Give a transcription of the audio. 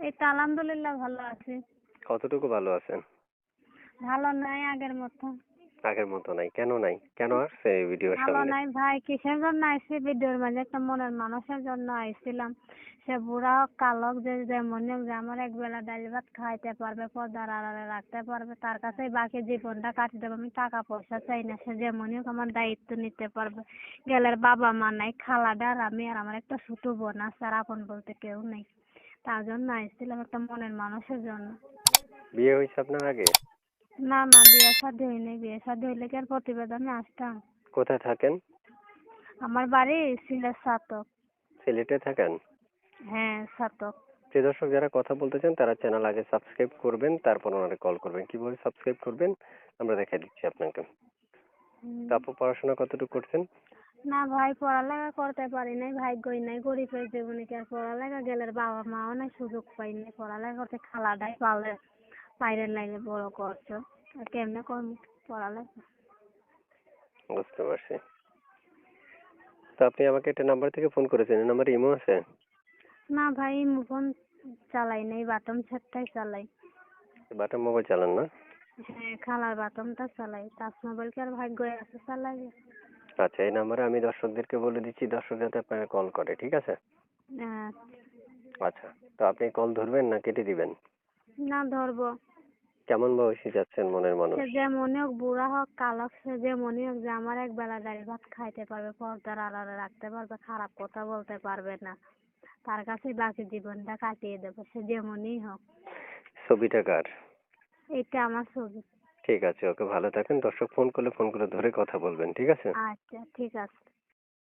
এই তো আলহামদুলিল্লাহ ভালো আছি। কতটুকু ভালো আছেন? ভালো নাই আগের মতো। আগের মতো নাই কেন নাই? কেন আসছে এই ভিডিওর ভালো সামনে? নাই ভাই কিসের জন্য আইসি? ভিডিওর মাঝে একটা মনের মানুষের জন্য আইছিলাম। সে বুড়া হোক কালক যে যেমন হোক যে আমার এক বেলা ডাল ভাত খাইতে পারবে পর্দার আড়ালে রাখতে পারবে তার কাছেই বাকি জীবনটা কাটিয়ে দেবো। আমি টাকা পয়সা চাই না সে যেমনই হোক আমার দায়িত্ব নিতে পারবে। গেলের বাবা মা নাই খালাডা আর আমি আর আমার একটা ছোট বোন আছে আর আপন বলতে কেউ নেই। তার জন্য আইছিলাম একটা মনের মানুষের জন্য। বিয়ে হয়েছে আপনার আগে? না না বিয়ে শাদী হয়নি। বিয়ে শাদী হইলে কি আর প্রতিবেদনে আসতাম। কোথায় থাকেন? আমার বাড়ি সিলেট সাতক। সিলেটে থাকেন? হ্যাঁ সাতক। প্রিয় দর্শক যারা কথা বলতে চান তারা চ্যানেল আগে সাবস্ক্রাইব করবেন তারপর ওনারে কল করবেন। কীভাবে সাবস্ক্রাইব করবেন আমরা দেখা দিচ্ছি আপনাকে। হুম। তো আপু পড়াশোনা কতটুকু করছেন? না ভাই পড়ালেখা করতে পারি নাই ভাগ্যই নাই গরিবের জীবনে কি আর পড়ালেখা? গেলের বাবা মাও নাই সুযোগ পাই নাই পড়ালেখা করতে খালাটাই পালে বাইরের লাইনে বড় করছ আর কেমনে করব পড়ালেখা? বুঝতে পারছি। তো আপনি আমাকে একটা নাম্বার থেকে ফোন করেছেন নাম্বারে ইমো আছে? না ভাই ইমো ফোন চালাই নাই বাটম সেটটাই চালাই। বাটা মোবাইল চালান না? হ্যাঁ খালার বাটমটা চালাই টাচ মোবাইল কি আর ভাগ্য আছে চালাই আচ্ছা এই নাম্বারে আমি দর্শকদেরকে বলে দিচ্ছি দর্শক যাতে আপনাকে কল করে ঠিক আছে? আহ, আচ্ছা তো আপনি কল ধরবেন না কেটে দিবেন? না ধরবো। কেমন বয়সী যাচ্ছেন মনের মানুষ? সে যেমনই হোক বুড়া হোক কালো সে যেমনই হোক যে আমার এক বেলা ডাল ভাত খাইতে পারবে পর্দার আড়ালে রাখতে পারবে খারাপ কথা বলতে পারবে না। তার কাছে বাকি জীবনটা কাটিয়ে দেবো সে যেমনই হোক। ছবিটা কার? এটা আমার ছবি। ঠিক আছে, ওকে ভালো থাকেন দর্শক ফোন করলে ফোন করে ধরে কথা বলবেন, ঠিক আছে? আচ্ছা ঠিক আছে।